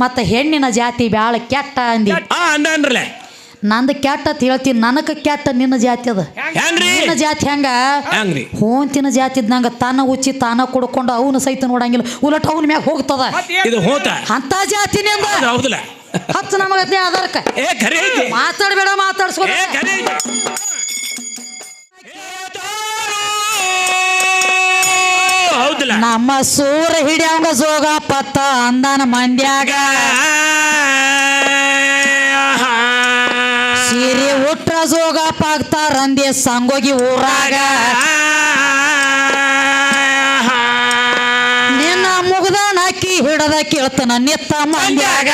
ಮತ್ತ ಹೆಣ್ಣಿನ ಜಾತಿ ಬ್ಯಾಳ ಕೆಟ್ಟ ಅಂದಿ. ನಂದು ಕೆಟ್ಟ ಅಂತ ಹೇಳ್ತೀನಿ ನನಕ ಕೆಟ್ಟ ನಿನ್ನ ಜಾತಿ ಅದ. ನಿನ್ನ ಜಾತಿ ಹೆಂಗ? ಹೋಂತಿನ ಜಾತಿ ಇದ್ದಂಗ ತನ್ನ ಉಚ್ಚಿ ತಾನ ಕುಡ್ಕೊಂಡು ಅವನು ಸಹಿತ ನೋಡಂಗಿಲ್ಲ ಉಲಟ ಅವನ ಮ್ಯಾಗ ಹೋಗ್ತದ. ಅಂತ ಹೌದಲ್ಲ. ಹತ್ತು ನಮಗತಿ ಆಧಾರಕ್ಕ. ಮಾತಾಡ್ಬೇಡ ಮಾತಾಡ್ಸ್ಕೊ ಹೌದಲ್ಲ ನಮ್ಮ ಸೂರ ಹಿಡಿಯಂಗ ಜೋಗ ಪತ್ತ ಅಂದಾನ ಮಂಡ್ಯಾಗ. ಸೀರೆ ಉಟ್ರ ಜೋಗ ಪಾಗ್ತಾರಂದೆ ಸಂಗೋಗಿ ಊರಾಗ. ನಿನ್ನ ಮುಗ್ದನ ಹಾಕಿ ಹಿಡದ ಕೇಳ್ತಾನ ನಿತ್ತ ಮಂಡ್ಯಾಗ.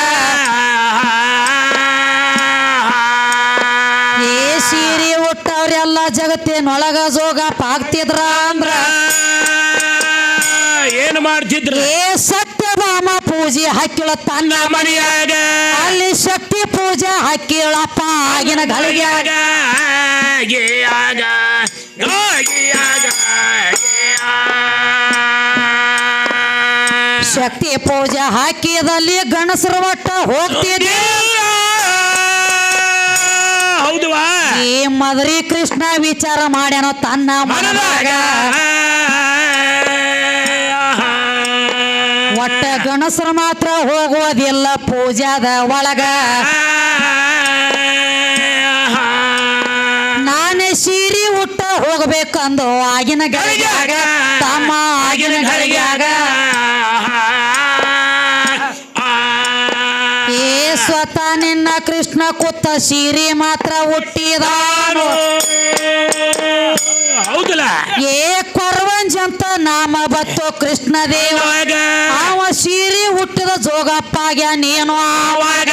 ಏ ಸೀರೆ ಉಟ್ಟವ್ರೆಲ್ಲ ಜಗತ್ತಿನೊಳಗ ಜೋಗ ಪಾಕ್ತಿದ್ರ ಅಂದ್ರ. ಏನು ಮಾಡ್ತಿದ್ರ. ಸತ್ಯಭಾಮ ಪೂಜೆ ಹಾಕಿಳ ತನ್ನ ಮನೆಯಾಗ. ಅಲ್ಲಿ ಶಕ್ತಿ ಪೂಜೆ ಹಾಕಿಳಪ್ಪ ಆಗಿನ ಗಳಿಗೆಯಾಗ ಆಗ ಶಕ್ತಿ ಪೂಜೆ ಹಾಕಿದಲ್ಲಿ ಗಣಸರ ಮಟ್ಟ ಹೋಗ್ತಿದ್ದೆ. ಹೌದು ಈ ಮದರಿ ಕೃಷ್ಣ ವಿಚಾರ ಮಾಡ್ಯಾನೋ ತನ್ನ ಮನದಾಗ. ಒಟ್ಟ ಗಣಸರು ಮಾತ್ರ ಹೋಗುವುದಿಲ್ಲ ಪೂಜಾದ ಒಳಗ. ನಾನೇ ಸೀರೆ ಉಟ್ಟ ಹೋಗ್ಬೇಕಂದು ಆಗಿನ ಗಳಿಗೆಯಾಗ ತಮ್ಮ ಆಗಿನ ಗಳಿಗೆಯಾಗ ಏ ಸ್ವತಃ ನಿನ್ನ ಕೃಷ್ಣ ಕುತ್ತ ಸೀರೆ ಮಾತ್ರ ಹುಟ್ಟಿದಾನು ಹೌದಲ್ಲ? ಏ ಅಂತ ನಾಮ ಬತ್ತು ಕೃಷ್ಣ ದೇವ. ಅವ ಸೀರೆ ಹುಟ್ಟಿದ ಜೋಗಪ್ಪ ನೀನು. ಆವಾಗ.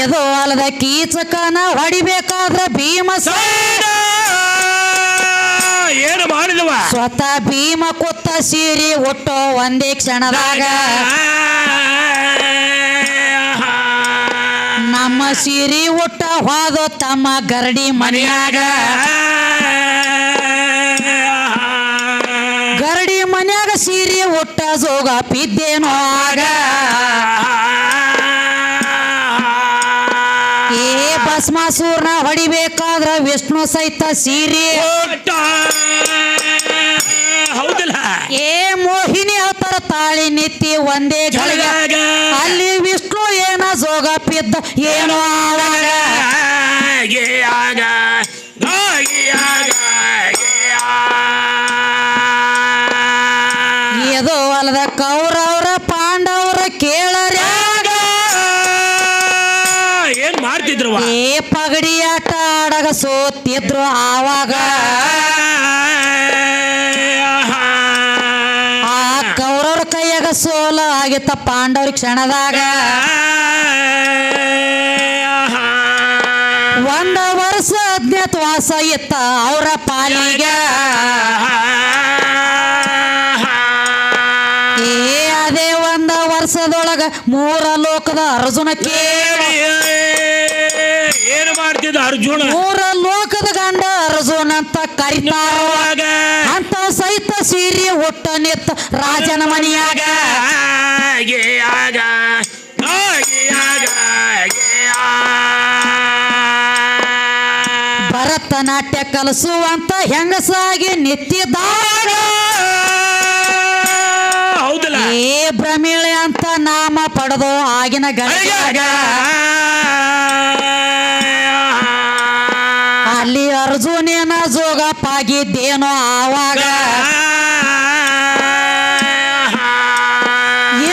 ಇದು ಅಲ್ಲದ ಕೀಚಕನ ಹೊಡಿಬೇಕಾದ್ರ ಭೀಮಸ ಏನು ಮಾಡಿದವ? ಸ್ವತಃ ಭೀಮ ಕುತ್ತ ಸೀರೆ ಹುಟ್ಟೋ ಒಂದೇ ಕ್ಷಣದಾಗ. ನಮ್ಮ ಸೀರಿ ಹುಟ್ಟ ಹೋದೋ ತಮ್ಮ ಗರಡಿ ಮನೆಯಾಗ. ಗರಡಿ ಮನ್ಯಾಗ ಸೀರಿ ಹುಟ್ಟ ಜೋಗ ಪಿದ್ದೇನೋ ಆಗ. ಏ ಭಸ್ಮಾಸೂರ್ನ ಹೊಡಿಬೇಕಾದ್ರ ವಿಷ್ಣು ಸಹಿತ ಸೀರೆ. ಹೌದಲ್ಲ. ಏ ಮೋಹಿನಿ ಅವತಾರ ತಾಳಿ ನಿತ್ತಿ ಒಂದೇ ಗಳಿಗೆ ಪಿದ್ದ ಏನೋ ಆವಾಗ ಗೆಯಾಗ ಗೆಯಾಗ ಇದು ಅಲ್ಲದ ಕೌರವ್ರ ಪಾಂಡವ್ರ ಕೇಳರ್ಯಾಗ ಏನ್ ಮಾಡ್ತಿದ್ರವ ಏ ಪಗಡಿ ಆಟ ಆಡಗ ಸೋತಿದ್ರು ಆವಾಗ ಆಗಿತ್ತ ಪಾಂಡವ್ರ ಕ್ಷಣದಾಗ. ಒಂದ ವರ್ಷ ಅಜ್ಞಾತವಾಸ ಇತ್ತ ಅವರ ಪಾಲಿಗೆ. ಏ ಅದೇ ಒಂದ ವರ್ಷದೊಳಗ ಮೂರ ಲೋಕದ ಅರ್ಜುನ ಕೇಳಿ. ಏನು ಮಾಡ್ತಿದ್ದ ಅರ್ಜುನ? ಮೂರ ಲೋಕದ ಗಂಡ ಅರ್ಜುನ ಅಂತ ಕರಿತಾರ. ಅಂತ ಸಹಿತ ಸೀರೆ ಹುಟ್ಟ ನಿತ್ತ ರಾಜನ ಮನೆಯಾಗ. ಕಲಿಸುವಂತ ಹೆಂಗಸಾಗಿ ನಿತ್ತಿದ್ದಾಳೆ. ಹೌದಲ್ಲ? ಏ ಭ್ರಮಿಳೆ ಅಂತ ನಾಮ ಪಡೆದು ಆಗಿನ ಗಳಿಗಾಗ ಅಲ್ಲಿ ಅರ್ಜುನೇನ ಜೋಗಪ್ಪಾಗಿದ್ದೇನೋ ಆವಾಗ.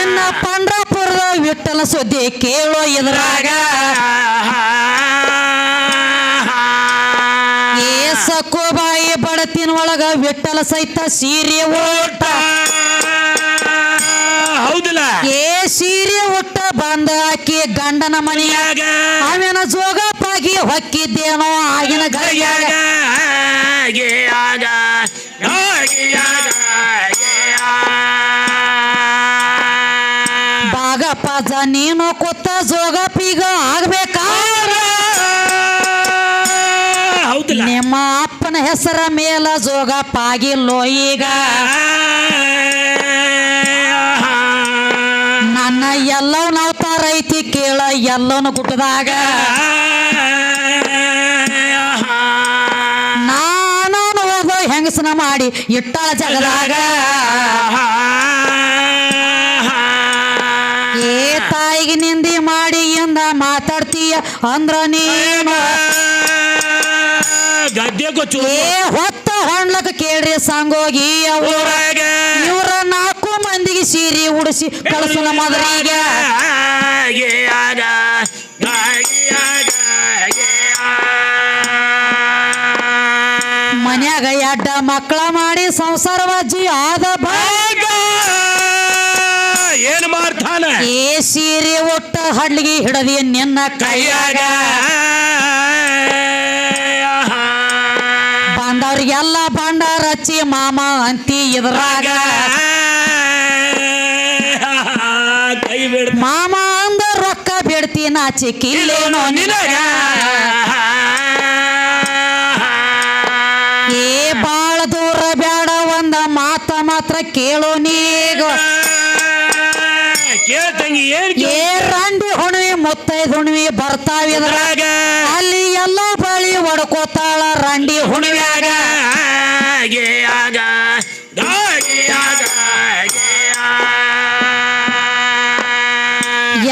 ಇನ್ನ ಪಂಡ್ರಪುರದ ವಿಠಲ ಸುದ್ದಿ ಕೇಳೋ ಇದ್ರಾಗ. ವಿಠಲ ಸಹಿತ ಸೀರೆ ಓಟ ಹೌದಿಲ್ಲ. ಏ ಸೀರೆ ಉಟ್ಟ ಬಂದ ಆಕಿ ಗಂಡನ ಮನೆಯಾಗ. ಅವೇನ ಜೋಗಪ್ಪಾಗಿ ಹೊಕ್ಕಿದ್ದೇನೋ ಆಗಿನ ಬಾಗಪ್ಪ ಗೆಯಾಗ ಬಾಗಪ್ಪಾಜ ನೀನು ಕೂತ ಜೋಗಪ್ಪಿಗ ಆಗ್ಬೇಕಾ ಹೆಸರ ಮೇಲ ಜೋಗಪ್ಪಾಗಿಲ್ಲೋ ಈಗ ನನ್ನ ಎಲ್ಲವನ್ನ ಅವತಾರ ಐತಿ ಕೇಳ ಎಲ್ಲವನ್ನ ಗುಟ್ಟದಾಗ ನಾನು ಹೋಗೋ ಹೆಂಗಸನ ಮಾಡಿ ಇಟ್ಟಾಳ ಜಗದಾಗ. ಏ ತಾಯಿಗೆ ನಿಂದಿ ಮಾಡಿ ಎಂದ ಮಾತಾಡ್ತೀಯ ಅಂದ್ರ ಕೊಚ್ಚು ಏ ಹೊತ್ತ ಹೊಣ್ಲಕ್ಕ ಕೇಳ್ರಿ ಸಾಂಗ್ ಹೋಗಿ ಊರಾಗ. ಇವ್ರ ನಾಲ್ಕು ಮಂದಿಗೆ ಸೀರೆ ಉಡಿಸಿ ಕಳಿಸೋಣ ಗಾಗಿಯಾಗ, ಮನ್ಯಾಗ ಎಡ್ಡ ಮಕ್ಕಳ ಮಾಡಿ ಸಂಸಾರವಾಜಿ ಆದ ಭಾಗ. ಏನ್ ಮಾಡ್ತಾನ? ಏ ಸೀರೆ ಒಟ್ಟ ಹಡ್ಲಿಗೆ ಹಿಡದಿ ನಿನ್ನ ಕೈಯಾಗ. ಬಂಡ ರಚ್ಚಿ ಮಾಮ ಅಂತಿ ಇದ್ರಾಗ ಕೈ ಬಿಡ ಮಾಮ ಅಂದ ರೊಕ್ಕ ಬಿಡ್ತಿ ನಾಚಿಕಿಲ್ಲೇನೋ ನಿನಗ. ಏ ಬಾಳ ದೂರ ಬ್ಯಾಡ ಒಂದ ಮಾತ ಮಾತ್ರ ಕೇಳೋ ನೀಗ. ಕೇಳ್ತಂಗಿ ಏನ್ ಏ ರಂಡಿ ಹುಣ್ವಿ ಮುತ್ತೈದ್ ಹುಣ್ವಿ ಬರ್ತಾವಿದ್ರಾಗ ಅಲ್ಲಿ ಎಲ್ಲ ಒಡ್ಕೋತಾಳ ರಂಡಿ ಗಾಗಿಯಾಗ,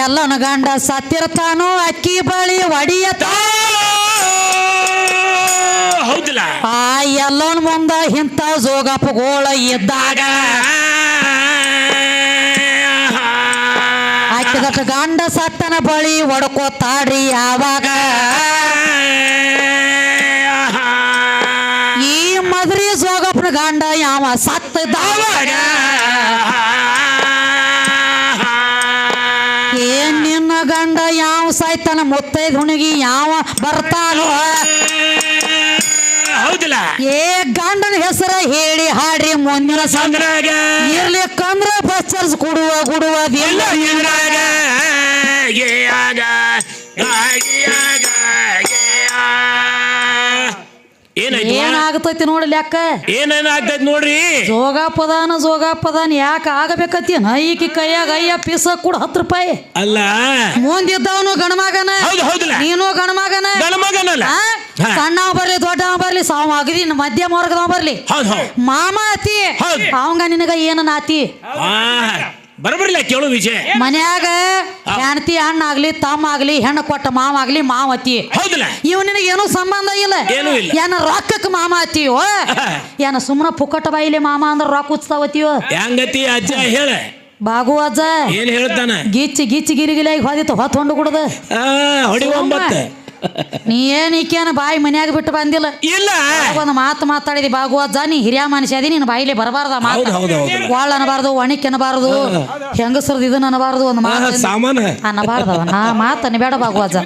ಎಲ್ಲನ ಗಂಡ ಸತ್ತಿರ್ತಾನು ಅಕ್ಕಿ ಬಳಿ ಒಡಿಯತ ಹೌದಿಲ್ಲ. ಆ ಎಲ್ಲೋನ್ ಮುಂದ ಇಂಥ ಜೋಗಪ್ಪಗೋಳ ಇದ್ದಾಗ. ಹಾಕಿದಟ ಗಂಡ ಸತ್ತನ ಬಳಿ ಒಡ್ಕೋತಾಡ್ರಿ ಯಾವಾಗ ಈ ಮದ್ರಿ ಜೋಗಪ್ಪನ ಗಂಡ ಯಾವ ಸತ್ತದಾಗ ಏನ್ ನಿನ್ನ ಗಂಡ ಯಾವ ಸಾಯ್ತಾನ ಮುತ್ತೈದ್ ಹುಣಗಿ ಯಾವ ಬರ್ತಾನೋ? ಹೌದಿಲ್ಲ. ಏ ಗಂಡನ ಹೆಸರ ಹೇಳಿ ಹಾಡ್ರಿ ಮುಂದಿನ ಸಂದ್ರಾಗ ಇರ್ಲಿ ಕಂದ್ರ ಬಸ್ ಚಾರ್ಜ್ ಕೊಡುವ ಕೊಡುವುದಿಲ್ಲ ಏ ಇದ್ರಾಗ ಏನಾಯ್ತು ನೋಡ್ಲಿ ನೋಡಿ ಲೆಕ್ಕ? ಏನೇನ್ ಆಗ್ತೈತಿ ನೋಡ್ರಿ? ಜೋಗಾಪದಾನ ಜೋಗಾಪದಾನ ಯಾಕೆ ಆಗಬೇಕತಿ ಈಕಿ ಕೈಯಾಗ ಅಯ್ಯ ಪೀಸ ಕೂಡ ಹತ್ತು ರೂಪಾಯಿ. ಅಲ್ಲ. ಮುಂದಿದ್ದವನು ಗಣಮಗನ ನೀನು ಗಣಮಗನ ಗಣ ಸಣ್ಣ ಬರ್ಲಿ ದೊಡ್ಡವ ಬರ್ಲಿ ಸಾವ ಅಗದಿ ಮಧ್ಯಮ ವರ್ಗದವ ಬರ್ಲಿ. ಮಾಮ ಅತಿ. ಅವಂಗ ನಿನಗ ಏನ ನಾತಿ ಬರಬರ್ಲ ಕೇಳು ವಿಜಯ. ಮನ್ಯಾಗ ಹೆಣ್ತಿ ಹಣ್ಣ ಆಗ್ಲಿ ತಮ್ಮ ಆಗ್ಲಿ ಹೆಣ್ಣು ಕೊಟ್ಟ ಮಾವ ಆಗ್ಲಿ ಮಾವತಿ. ಹೌದಿಲ್ಲ. ಇವ್ ನಿನಗೆ ಏನೂ ಸಂಬಂಧ ಇಲ್ಲ. ಏನೂ ಇಲ್ಲ. ಏನ ರೊಕ್ಕಕ್ಕೆ ಮಾಮ ಅತ್ತೀವೋ ಏನ ಸುಮ್ಮನ ಪುಕ್ಕಟ ಬಾಯಿಲಿ ಮಾಮ ಅಂದ್ರ ರೊಕ್ಕ ಉಚ್ತಾವತಿಯೋ ಹೆಂಗತಿ ಅಜ್ಜ ಹೇಳ. ಬಾಗು ಅಜ್ಜ. ಏನ್ ಹೇಳ್ತಾನ? ಗಿಚ್ಚಿ ಗಿಚ್ಚಿ ಗಿರಿಗಿಲಾಗಿ ಹೊದಿತ್ತು ಹೊತ್ತು ಹೊಂಡು ಕುಡ್ದ. ಆ ಹೊಡಿ ಒಂಬತ್ತ. ನೀ ಏನ್ ಈಕೇನ ಬಾಯಿ ಮನ್ಯಾಗ ಬಿಟ್ಟು ಬಂದಿಲ್ಲ? ಇಲ್ಲ. ಒಂದು ಮಾತು ಮಾತಾಡಿದಿ ಜಾ ನೀ ಹಿರಿಯ ಮನುಷ್ಯ ಅದಿ ನಿನ್ನ ಬಾಯಿಲಿ ಬರಬಾರ್ದ ಮಾತು. ಹೌದು ಹೌದು ಹೌದು. ಒಳ್ಳ ಅನ್ನಬಾರ್ದು ಒಣಿಕ್ ಅನ್ನಬಾರ್ದು ಹೆಂಗಸರ್ದು ಇದನ್ನ ಅನ್ನಬಾರ್ದು ಒಂದು ಆ, ಮಾತು ಸಾಮಾನ ಅನ್ನಬಾರ್ದವ ನಾ ಮಾತು ಅನ್ನಬೇಡ ಬಾಗು ಅಜ್ಜ.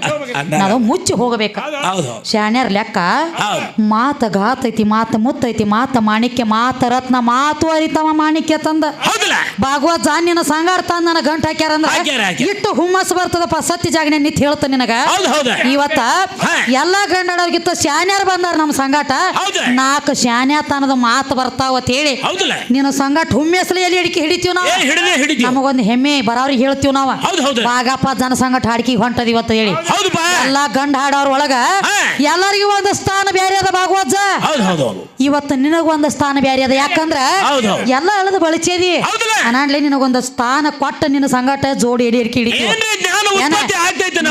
ನಾವು ಮುಚ್ಚಿ ಹೋಗಬೇಕ. ಹೌದು ಶಾಣ್ಯರ ಲೆಕ್ಕ ಹೌದು. ಮಾತ ಗಾತೈತಿ ಮಾತ ಮುತ್ತೈತಿ ಮಾತ ಮಾಣಿಕ್ಯ ಮಾತ ರತ್ನ ಮಾತು ಅರಿತವ ಮಾಣಿಕ್ಯ ತಂದ. ಬಾಗುವ ಭಾಗವತ ಜಾನ್ಯನ ಸಂಗಾರ ತಂದ ನನ್ನ ಗಂಟ ಹಾಕ್ಯಾರ ಅಂದ್ರ ಹಾಕ್ಯಾರ. ಇಟ್ಟು ಹುಮ್ಮಸ್ ಬರ್ತದಪ್ಪ ಸತ್ಯ ಜಾಗನೆ ನಿಂತ ಹೇಳ್ತ ನಿನಗ. ಹೌದು ಹೌದು. ಇವತ್ತ ಹಾ. ಎಲ್ಲಾ ಗಂಡಡವ್ರಿಗಿತ್ತ ಶಾನ್ಯಾರ ಬಂದಾರ ನಮ್ಮ ಸಂಗಾಟ. ನಾಲ್ಕು ಶಾನ್ಯಾತನದ ಮಾತು ಬರ್ತಾವ ಅಂತ ಹೇಳಿ. ನಿನ್ನ ಸಂಗಾಟ ಹುಮ್ಮೆಸಲಿ ಎಲ್ಲಿ ಹಿಡಿಕೆ ಹಿಡಿತೀವಿ ನಾವು? ನಮಗೊಂದು ಹೆಮ್ಮೆ ಬರೋರಿಗೆ ಹೇಳ್ತೀವಿ ನಾವು. ಬಾಗಪ್ಪ ಜನ ಸಂಗಟ ಹಾಡ್ಕಿ ಹೊಂಟದ ಇವತ್ತು ಹೇಳಿ. ಎಲ್ಲಾ ಗಂಡ ಹಾಡೋರ್ ಒಳಗ. ಎಲ್ಲರಿಗೂ ಒಂದು ಸ್ಥಾನ ಬೇರೆ ಅದ ಭಾಗವಜ್ಜ ಇವತ್ತು ನಿನಗೊಂದು ಸ್ಥಾನ ಬೇರೆ ಅದ ಯಾಕಂದ್ರ. ಎಲ್ಲ ಅಳದ ಬಳಚೇದಿ? ಅನಾಡ್ಲಿ ನಿನಗೊಂದು ಸ್ಥಾನ ಕೊಟ್ಟ ನಿನ್ನ ಸಂಗಟ ಜೋಡಿ ಎಡಿ ಹಿಡ್ಕಿ ಹಿಡಿತೀವಿ.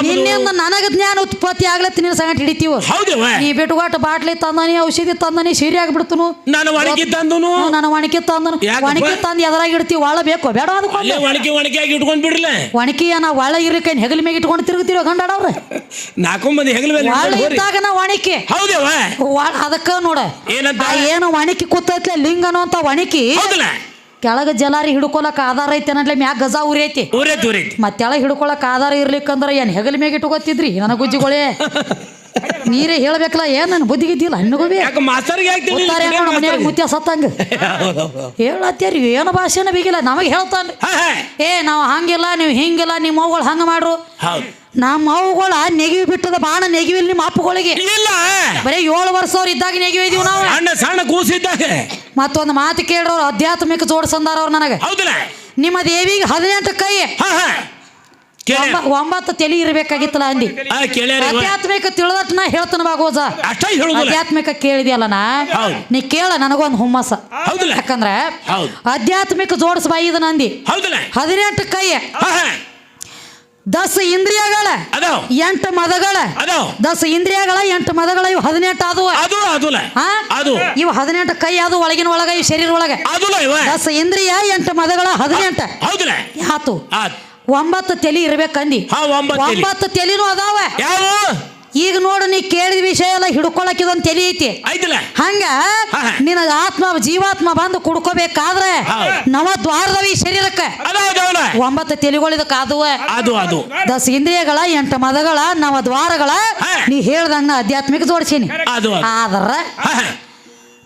ನಿನ್ನಿಂದ ನನಗ ಜ್ಞಾನ ಉತ್ಪತ್ತಿ ಆಗ್ಲತ್ತ ನಿನ್ನ ಸಂಗಟ ಹಿಡಿತೀವಿ. ಹೌದವ ನೀ ಬಿಟ್ಟುಕೊಟ್ಟು ಬಾಟ್ಲಿ ತಂದಾನಿ ಔಷಧಿ ತಂದಾನಿ ಸೀರೆ ಆಗ್ಬಿಡ್ತನು ನಾನು ಒಣಗಿ ತಂದನು? ನಾನು ಒಣಕಿ ತಂದನು. ಯಾಕಪ್ಪ? ಒಣಕಿ ತಂದು ಎದರಾಗ ಇಡ್ತೀವಿ? ಒಳ ಬೇಕು. ಬೇಡ ಅಲ್ಲೇ ಅದಕ್ಕೆ ಒಣಗಿ ಒಣಗಿ ಆಗಿ ಇಟ್ಕೊಂಡ್ ಬಿಡ್ರಲ್ಲ. ಒಣಕಿ ನಾ ಒಳ ಇರ್ಲಿಕ್ಕೆ ಹೆಗಲ ಮೇಲೆ ಇಟ್ಕೊಂಡು ತಿರುಗ್ತಿರೋ ಗಂಡಾಡವ್ರೆ ನಾಲ್ಕು ಮಂದಿ ಹೆಗಲ ಮೇಲೆ ಒಳ ಇಟ್ಕೊಂಡ್ ಹೋರಿ. ಇದ್ದಾಗ ನಾ ಒಣಕಿ ಹೌದವ ಒಳ- ಅದಕ್ಕ ನೋಡ. ಏನಂತ? ಆ ಏನು ಒಣಕಿ ಕೂತೈತ್ಲೆ ಲಿಂಗ ಅಂತ ಒಣಕಿ ಹೌದಲ್ಲ? ಕೆಳಗ ಜಲಾರಿ ಹಿಡ್ಕೊಳಕ್ ಆಧಾರ ಐತೆ ಅನ್ನಟ್ಲೆ ಮ್ಯಾಗ ಗಜ ಉರಿ ಐತಿ ಊರೈತಿ ಊರೈತಿ. ಮತ್ತೆ ಕೆಳಗೆ ಹಿಡ್ಕೊಳಕ್ ಆಧಾರ ಇರ್ಲಿಕ್ಕಂದ್ರ ಏನ್ ಹೆಗಲ ಮ್ಯಾಗ ಇಟ್ಕೋತಿದ್ರಿ? ನನ್ನ ಗುಜ್ಜಿಗಳೇ? ನೀರೇ ಹೇಳ್ಬೇಕಲ್ಲ ಏನ್ ನನ್ನ ಬುದ್ಧಿ ಇದ್ದಿಲ್ಲ ಹಣ್ಣುಗೂ ಬಿ ಯಾಕೆ ಮಾಸ್ತರ್ಗೆ ಯಾಕೆ ತಿಳಿಲಿಲ್ಲ? ಗೊತ್ತಾರೆ ಕುಡಿಯೋ ಮನ್ಯಾಗ ಮುತ್ಯ ಸತ್ತಂಗ. ಹೇಳತ್ತೀರಿ ಏನು ಭಾಷೆನ ಬಿಗಿಲ್ಲ ನಮಗೆ ಹೇಳ್ತಾನೆ. ಏ ನಾವು ಹಂಗಿಲ್ಲ ನೀವು ಹಿಂಗಿಲ್ಲ ನಿಮ್ಮ ಅವ್ಗಳು ಹಂಗ ಮಾಡ್ರು. ನಮ್ಮ ಅವ್ಗಳ ನೆಗಿವಿ ಬಿಟ್ಟದ ಬಾಣ ನೆಗಿವಿಲ್ ನಿಮ್ಮ ಅಪ್ಪಗಳಿಗೆ. ಇಲ್ಲ. ಬರೀ ಏಳು ವರ್ಷ ಅವ್ರು ಇದ್ದಾಗ ನೆಗಿವಿ ಇದೀವಿ ನಾವು. ಸಣ್ಣ ಸಣ್ಣ ಕೂಸಿದ್ದಾಗ. ಮತ್ತೊಂದು ಮಾತು ಕೇಳ್ರವ್ರು ಆಧ್ಯಾತ್ಮಿಕ ಜೋಡಿಸಂದಾರ ಅವ್ರು ನನಗೆ. ಹೌದಲ್ಲ. ನಿಮ್ಮ ದೇವಿಗೆ ಹದಿನೆಂಟು ಕೈ. ಒಂಬತ್ತು ತಲೆ ಇರ್ಬೇಕಾಗಿತ್ತಲ್ಲ ಅಂದಿ. ಆಧ್ಯಾತ್ಮಿಕ ತಿಳಿದಟ್ ನಾ ಹೇಳ್ತಾನ ಬಾಗೋಜ ಆಧ್ಯಾತ್ಮಿಕ ಕೇಳಿದ್ಯಲ್ಲ ನಾ. ನೀ ಕೇಳ ನನಗೊಂದು ಹುಮ್ಮಸ ಯಾಕಂದ್ರೆ. ಆಧ್ಯಾತ್ಮಿಕ ಜೋಡಿಸ್ ಬಾಯಿದ ನಂದಿ ಹೌದಲ್ಲ. ಹದಿನೆಂಟು ಕೈ. ದಸ ಇಂದ್ರಿಯಗಳ. ಎಂಟು ಮದಗಳ. ದಸ ಇಂದ್ರಿಯಗಳ ಎಂಟು ಮದಗಳ ಇವು ಹದಿನೆಂಟು ಅದು ಅದು. ಇವು ಹದಿನೆಂಟು ಕೈ ಅದು ಒಳಗಿನ ಒಳಗ ಇವು ಶರೀರ ಒಳಗೆ. ದಸ ಇಂದ್ರಿಯ ಎಂಟು ಮದಗಳ ಹದಿನೆಂಟು. ಆ ಒಂಬತ್ತು ತಲೆ ಇರ್ಬೇಕಂದಿ ಹಾ ಒಂಬತ್ತು ತಲಿ. ಒಂಬತ್ತು ತಲಿನೂ ಅದಾವ ಯಾವ ಈಗ ನೋಡು ನೀ ಕೇಳಿದ ವಿಷಯ ಎಲ್ಲ ಹಿಡ್ಕೊಳಕಿದೊಂದು ತಲೆ ಐತಿ ಐತಲ್ಲ ಹಂಗ ಹಾ. ನಿನಗ ಆತ್ಮ ಜೀವಾತ್ಮ ಬಂದು ಕುಡ್ಕೋಬೇಕಾದ್ರೆ ಹೌದು. ನವ ದ್ವಾರದವ ಈ ಶರೀರಕ್ಕೆ ಅದಾವಲ್ಲ ಒಂಬತ್ತು ತಲೆಗಳಿದಕ್ಕೆ ಅದುವ ಅದು ಅದು ದಸ ಇಂದ್ರಿಯಗಳ ಎಂಟು ಮದಗಳ ನವ ದ್ವಾರಗಳ ಹಾ. ನೀ ಹೇಳ್ದಂಗ ನಾ ಆಧ್ಯಾತ್ಮಿಕ ಜೋಡಿಸೀನಿ ಅದು ಅದು. ಆದ್ರ ಹಾ, ಹಾ.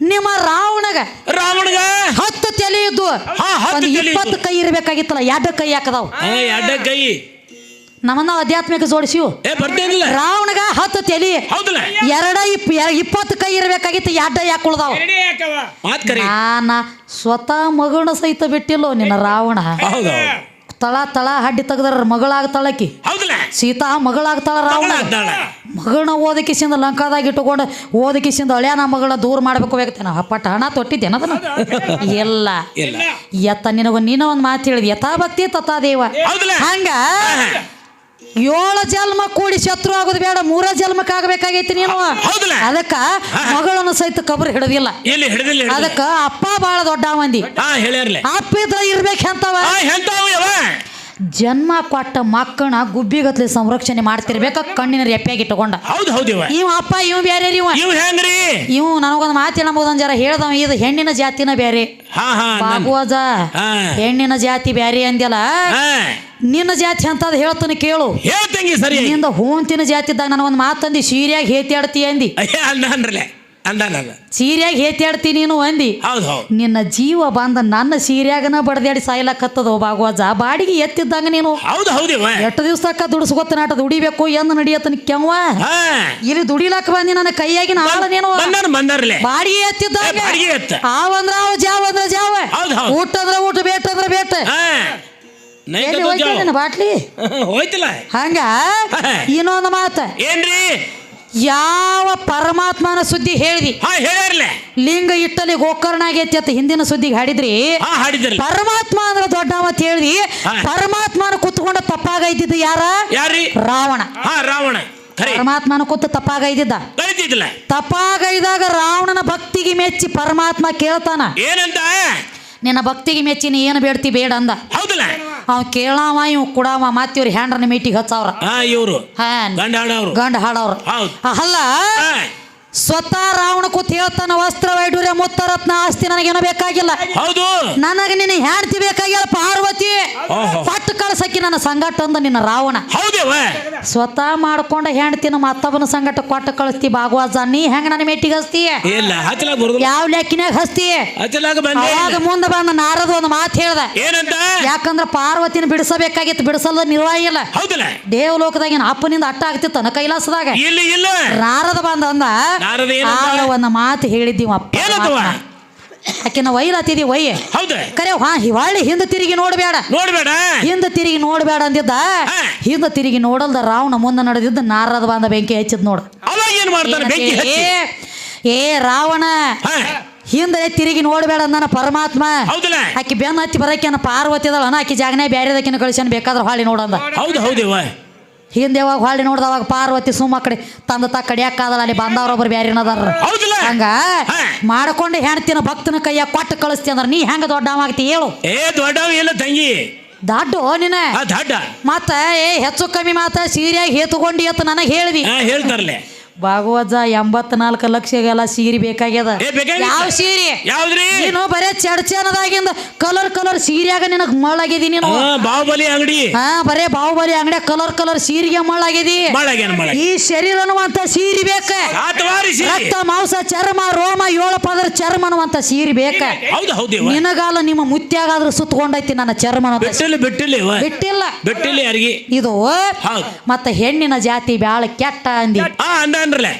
ನಿಮ್ಮ ರಾವಣಗ ರಾವಣಗ? ಹತ್ತು ತಲೆ ಇದ್ದು ಹಾ, ಹತ್ತು ಒಂದು ತಲೆ ಇಪ್ಪತ್ತು ಕೈ ಇರ್ಬೇಕಾಗಿತ್ತಲ್ಲ ಎರಡು ಕೈ ಹಾಕದಾವ್? ಹಾ ಎಡ್ಡ ಕೈ. ನಮ್ಮನ್ನ ಆಧ್ಯಾತ್ಮಿಕ ಜೋಡಿಸಿವು ಏ ಬರ್ತೇನಿಲ್ಲ ರಾವಣಗ ಹತ್ತು ತೆಲಿ. ಹೌದಲ್ಲ. ಎರಡ ಇಪ್ ಇಪ್ಪತ್ತು ಕೈ ಇರ್ಬೇಕಾಗಿತ್ತು ಎಡ್ಡ ಯಾಕುಳ್ದಾವ್ ಮಾತ್ ಕರಿ. ನಾನ ಸ್ವತಃ ಮಗುಣ ಸಹಿತ ಬಿಟ್ಟಿಲ್ಲೋ ನಿನ್ನ ರಾವಣ. ಹೌದು. ತಳ ತಳ ಹಡ್ಡಿ ತೆಗ್ದಾರ ಮಗಳಾಗ್ತಾಳಕಿ. ಸೀತಾ ಮಗಳಾಗ್ತಾಳ ರಾವಣ. ಮಗನ ಮಗಳನ್ನ ಓದಕಿಸಿಂದ ಲಂಕಾದಾಗ ಇಟ್ಟುಕೊಂಡು ಓದಕಿಸಿಂದ ಹಳ್ಯಾನ ಮಗಳ ದೂರ ಮಾಡ್ಬೇಕು ಬೇಕತ್ತೇನ ಪಟ್ಟ ಹಣ ತೊಟ್ಟಿದ್ದೇನ ಅದನ್ನ ಎಲ್ಲ ಎತ್ತ ನಿನಗ ನೀನ ಒಂದು ಮಾತು ಹೇಳಿದ್. ಯಥಾ ಭಕ್ತಿ ತಥಾ ದೇವ ಹಂಗ ಏಳು ಜನ್ಮ ಕೂಡಿ ಶತ್ರು ಆಗೋದು ಬೇಡ ಮೂರ ಜನ್ಮಕ್ಕೆ ಆಗಬೇಕಾಗೈತಿ ನೀನು. ಹೌದಲ್ಲ ಅದಕ್ಕ ಮಗಳನ್ನು ಸಹಿತ ಕಬರ್ ಹಿಡದಿಲ್ಲ. ಎಲ್ಲಿ ಹಿಡಿದಿಲ್ಲ ಹಿಡಿದಿಲ್ಲ. ಅದಕ್ಕ ಅಪ್ಪ ಬಾಳ ದೊಡ್ಡ ಮಂದಿ. ಹಾ ಹೇಳ್ಯಾರ್ಲೆ. ಅಪ್ಪ ಇದ್ರ ಇರ್ಬೇಕಂತವ ಹಾ ಎಂತಾವ ಯವ ಜನ್ಮ ಕೊಟ್ಟ ಮಕ್ಕಳ ಗುಬ್ಬಿಗತ್ಲೆ ಸಂರಕ್ಷಣೆ ಮಾಡ್ತಿರ್ಬೇಕ? ಕಣ್ಣಿನ ರೆಪ್ಪಿಯಾಗಿ ಇಟ್ಟುಕೊಂಡ. ಹೌದು ಹೌದು ಇವ. ಅಪ್ಪ ಇವ್ ಬೇರೆ ಇವ. ಇವ್ ಹೆಂಗ್ರಿ? ಇವ್ ನನಗೊಂದು ಮಾತು ಹೇಳಬಹುದೊಂದ್ ಜರ ಹೇಳ್ದವ ಇದು ಹೆಣ್ಣಿನ ಜಾತಿನ ಬೇರೆ. ಬಾಗುವಜ ಹೆಣ್ಣಿನ ಜಾತಿ ಬ್ಯಾರೆ ಅಂದ್ಯಲ್ಲ? ನಿನ್ನ ಜಾತಿ ಅಂತದ್ ಹೇಳ್ತಾನೆ ಕೇಳು. ಹೇಳ್ತಂಗಿ ಸರಿ. ನಿಂದ ಹೂಂತಿನ ಇದ್ದಾಗ ನನಗೊಂದು ಮಾತಂದಿ ಸೀರಿಯಾಗಿ ಹೇತಿ ಆಡ್ತೀಯ ಅಂದ. ಅನ್ರಲೆ ಅಂದ ನಾನು ಸೀರ್ಯಾಗ ಹೇತ್ಯಾಡ್ತಿ ನೀನು ಅಂದಿ. ಹೌದು ಹೌದು. ನಿನ್ನ ಜೀವ ಬಂದ ನನ್ನ ಸೀರ್ಯಾಗನ ಬಡದಾಡಿ ಸಾಯ್ಲಕತ್ತದ ಭಾಗವಾಜ ಬಾಡಿಗೆ ಎತ್ತಿದ್ದಂಗ ನೀನು. ಹೌದು ಹೌದು ಎಷ್ಟು ದಿವ್ಸಕ್ಕ ದುಡಿಸ್ಕೊತ ನಾಟ ದುಡಿಬೇಕು ಎಂದು ನಡಿಯತ್ತನ ಕೆವ್ವ? ಇಲ್ಲಿ ದುಡಿಲಾಕ ಬಂದಿ ನನ್ನ ಕೈಯಾಗಿನ ಆಳ ನೀನು. ಬಾಡಿಗೆ ಎತ್ತಿದ್ದಾಗ. ಆವಂದ್ರ ಅವ ಜಾವ ಅಂದ್ರ ಜಾವ. ಊಟ ಅಂದ್ರ ಊಟ ಬೇಟ ಅಂದ್ರ ಬೇಟ. ಬಾಟ್ಲಿ? ಹೋಯ್ತಿಲ್ಲ. ಹಂಗ? ಇನ್ನೊಂದು ಮಾತ. ಏನ್ರಿ? ಯಾವ ಪರಮಾತ್ಮನ ಸುದ್ದಿ ಹೇಳಿದಿ? ಹಾ ಲಿಂಗ ಇಟ್ಟಲ್ಲಿ ಗೋಕರ್ಣ ಆಗೈತಿ ಅಂತ ಹಿಂದಿನ ಸುದ್ದಿಗೆ ಹಾಡಿದ್ರಿ. ಹಾ ಪರಮಾತ್ಮ ಅಂದ್ರೆ ದೊಡ್ಡ ಮತ್ ಹೇಳಿದಿ. ಪರಮಾತ್ಮನ ಕುತ್ಕೊಂಡ ತಪ್ಪಾಗೈತಿದ್ದು ಯಾರ? ಯಾರಿ? ರಾವಣ. ಹಾ ರಾವಣ. ಪರಮಾತ್ಮನ ಕೂತು ತಪ್ಪಾಗ ತಪ್ಪಾಗೈದಾಗ ರಾವಣನ ಭಕ್ತಿಗೆ ಮೆಚ್ಚಿ ಪರಮಾತ್ಮ ಕೇಳ್ತಾನ. ಏನಂತ ನಿನ್ನ ಭಕ್ತಿಗೆ ಮೆಚ್ಚಿ ನೀ ಏನು ಬೇಡ್ತಿ ಬೇಡ ಅಂದ. ಹೌದಲ್ಲ? ಅವ ಕೇಳಾವ ಇವ್ ಕುಡಾವ ಮತ್ತೆ ಇವ್ರ ಹ್ಯಾಂಡ್ರನ ಮೀಟಿಗೆ ಹಚ್ಚವ್ರ. ಇವರು ಇವ್ರು. ಹಾ. ಗಂಡ ಹಾಡವ್ರು. ಗಂಡ ಹಾಡವ್ರ. ಹೌದು. ಅಲ್ಲ. ಸ್ವತಃ ರಾವಣ ಕೂತ್ ಹೇಳ್ತಾನ ವಸ್ತ್ರ ವೈಡೂರ್ಯ ಮುತ್ತರತ್ನ ಆಸ್ತಿ ನನಗೇನು ಬೇಕಾಗಿಲ್ಲ. ಹೌದು. ನನಗೆ ನಿನ್ನ ಹೆಂಡತಿ ಬೇಕಾಗಿಲ್ಲ ಪಾರ್ವತಿ. ಪಟ್ಟು ಕಳ್ಸಕ್ಕಿ ನನ್ನ ಸಂಗಟ ಅಂದ ನಿನ್ನ ರಾವಣ. ಸ್ವತಃ ಮಾಡ್ಕೊಂಡ ನಮ್ಮ ಮತ್ತೊಬ್ಬನ ಸಂಗಟ ಕೊಟ್ಟು ಕಳಿಸ್ತಿ ಭಾಗವಾಜ ನೀ ಹೆಂಗ ನನ್ನ ಮೆಟ್ಟಿಗೆ ಹಸ್ತಿ? ಯಾವ ಲೆಕ್ಕಿನಾಗ ಹಸ್ತಿ? ಯಾವಾಗ ಅವಾಗ ಮುಂದೆ ಬಂದ ನಾರದ ಒಂದು ಮಾತು ಹೇಳ್ದ. ಏನಂತ? ಯಾಕಂದ್ರ ಪಾರ್ವತಿನ ಬಿಡಿಸಬೇಕಾಗಿತ್ತು ಬಿಡಿಸಲ್ಲ ನಿರ್ವಾಹ ಇಲ್ಲ. ದೇವಲೋಕದಾಗ ಅಪ್ಪನಿಂದ ಅಟ್ಟ ಆಗ್ತಿತ್ತ ಕೈಲಾಸದಾಗ. ನಾರದ ಬಂದ ಅಂದ? ಆಗ ಒಂದು ಮಾತು ಹೇಳಿದ್ದೀವಪ್ಪ ಆಕಿನ ಒಯ್ಲಾತಿದಿ ವೈ ಹೌದು? ಕರೆ ಹಾ ಹಿವಾಳಿ ಹಿಂದೆ ತಿರುಗಿ ನೋಡಬೇಡ ನೋಡ್ಬೇಡ? ಹಿಂದೆ ತಿರುಗಿ ನೋಡಬೇಡ ಅಂದಿದ್ದ? ಹಿಂದ ಹಿಂದೆ ತಿರುಗಿ ನೋಡಲ್ದ ರಾವಣ ಮುಂದೆ ನಡೆದಿದ್ದ ನಾರದ ಬಂದ ಬೆಂಕಿ ಹಚ್ಚಿದ್ ನೋಡು. ಅವಾಗ ಏನ್ ಮಾಡ್ತಾನೆ ಬೆಂಕಿ ಹಚ್ಚಿ? ಏ ರಾವಣ ಹಿಂದೆ ತಿರುಗಿ ನೋಡಬೇಡ ಅಂದನ ಪರಮಾತ್ಮ. ಆಕಿ ಬೆನ್ನ ಹತ್ತಿ ಬರಕೇನ ಪಾರ್ವತಿ ಅದಳ ಆಕಿ ಜಾಗನೇ ಬ್ಯಾರೆದಕ್ಕಿನ ಕಳಿಸ್ಯಾನ ಬೇಕಾದ್ರೆ ಹಾಳಿ ನೋಡಂದ. ಹೌದು ಹೌದೇವ ಹಿಂದೆ ಯಾವಾಗ ಹೊಳ್ಳಿ ನೋಡ್ದ ಅವಾಗ ಪಾರ್ವತಿ ಸುಮ್ಮ ಕಡೆ ತಂದ ತ ಕಡಿಯಾಕಾದಲ್ಲ ಅಲ್ಲಿ ಬಂದವ್ರೊಬ್ರು ಬ್ಯಾರಿನದಾರ ಹೌದಲ್ಲ. ಹಂಗ. ಮಾಡ್ಕೊಂಡು ಹೆಣ್ತಿನ ಭಕ್ತನ ಕೈಯ ಕೊಟ್ಟು ಕಳಿಸ್ತಿ ಅಂದ್ರೆ ನೀ ಹೆಂಗ ದೊಡ್ಡವಾಗ್ತಿ ಹೇಳು. ಏ ದೊಡ್ಡವ ಇಲ್ಲ ತಂಗಿ. ದಡ್ಡು ನಿನ್ನ ಆ ದಡ್ಡ. ಮತ್ತ ಏ ಹೆಚ್ಚು ಕಮ್ಮಿ ಮಾತ ಸೀರಿಯಾಗಿ ಹೇತುಕೊಂಡಿ ಅಂತ ನನಗೆ ಹೇಳಿದಿ. ಹಾ ಭಾಗವತ ಎಂಬತ್ನಾಲ್ಕು ಲಕ್ಷಗೆಲ್ಲ ಸೀರೆ ಬೇಕಾಗ್ಯದ? ಯಾವ ಸೀರೆ? ಯಾವ್ದ್ರಿ? ನೀನು ಬರೇ ಚಡ್ಚನದಾಗಿಂದ ಕಲರ್ ಕಲರ್ ಸೀರೆಯಾಗ ನಿನಗ್ ಮಳ್ಳಾಗಿದಿ ನೀನು. ಬಾಹುಬಲಿ ಅಂಗಡಿ. ಹಾ ಬರೇ ಬಾಹುಬಲಿ ಅಂಗಡಿ ಕಲರ್ ಕಲರ್ ಸೀರೆಗೆ ಮಳ್ಳಾಗಿದಿ ಈ ಶರೀರ ಅನ್ನುವಂತ ಸೀರೆ ಬೇಕ. ರಕ್ತ ಮಾಂಸ ಚರ್ಮ ರೋಮ ಏಳು ಪದರ ಚರ್ಮ ಅನ್ನುವಂತ ಸೀರೆ ಬೇಕ. ನಿನಗಾಲ ನಿಮ್ಮ ಮುತ್ಯಾಗಾದ್ರೂ ಸುತ್ತಕೊಂಡೈತಿ ನನ್ನ ಚರ್ಮ ಬಿಟ್ಟಿಲ್ಲ ಬಿಟ್ಟಿಲ್ಲ ಇದು ಮತ್ತೆ ಹೆಣ್ಣಿನ ಜಾತಿ ಬ್ಯಾಳ ಕೆಟ್ಟ ಅಂದಿ ಅನ್ರಲ್ಲ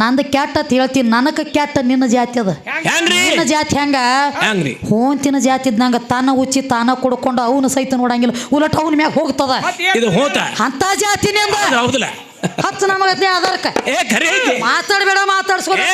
ನಂದು ಕೆಟ್ಟ ಅಂತ ಹೇಳ್ತೀನಿ ನನಗೆ ಕೆಟ್ಟ ನಿನ್ನ ಜಾತಿ ಅದ. ಹೆಂಗ್ರಿ ನಿನ್ನ ಜಾತಿ ಹೆಂಗ? ಹೆಂಗ್ರಿ ಹೋಂತಿನ ಜಾತಿ ಇದ್ದಂಗ ತನ್ನ ಉಚ್ಚಿ ತಾನ ಕುಡ್ಕೊಂಡು ಅವನು ಸಹಿತ ನೋಡಂಗಿಲ್ಲ. ಉಲಟ ಅವನ ಮ್ಯಾಗ ಹೋಗ್ತದ. ಇದು ಹೋತ? ಅಂತ ಜಾತಿನಿಂದ ಹೌದು, ಹೌದಲ್ಲ? ಹತ್ತು ನಮಗತ್ತೆ ಆಧಾರಕ್ಕ. ಏ ಖರೆ ಐತಿ. ಮಾತಾಡ್ಬೇಡ ಏ